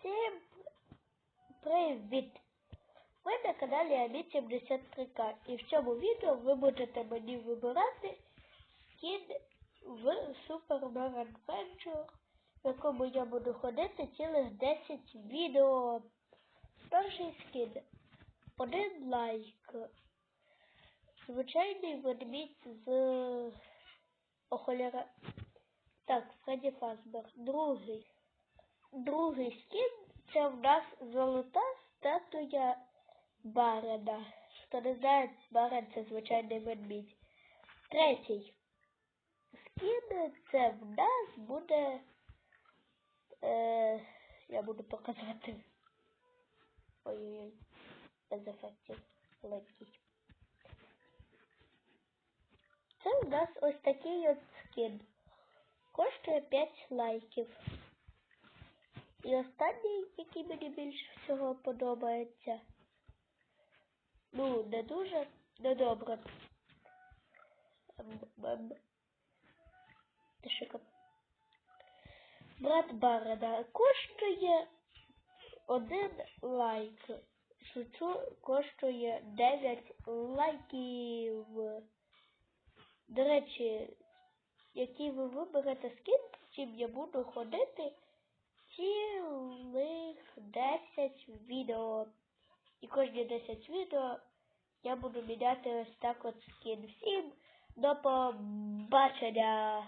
Всім привіт! Ви на каналі Амі 73К і в цьому відео ви будете мені вибирати скін в Super Mega Adventure, в якому я буду ходити цілих 10 відео. Перший скін. Один лайк. Звичайний ведмідь з охоляра. Так, Фредді Фазбер. Другий. Другий скін це в нас золота статуя Барена. Хто не знає, Барен це звичайний ведмідь. Третій скін це в нас буде. Е, я буду показувати. Ой-ой-ой, без ефектів легкий. Це в нас ось такий от скін. Коштує 5 лайків. І останній, який мені більше всього подобається. Ну, не дуже, не добре. Брат Барена коштує один лайк. Шучу коштує 9 лайків. До речі, який ви виберете скін, чим я буду ходити 10 відео. І кожні 10 відео я буду міняти ось так от скін. Всім до побачення!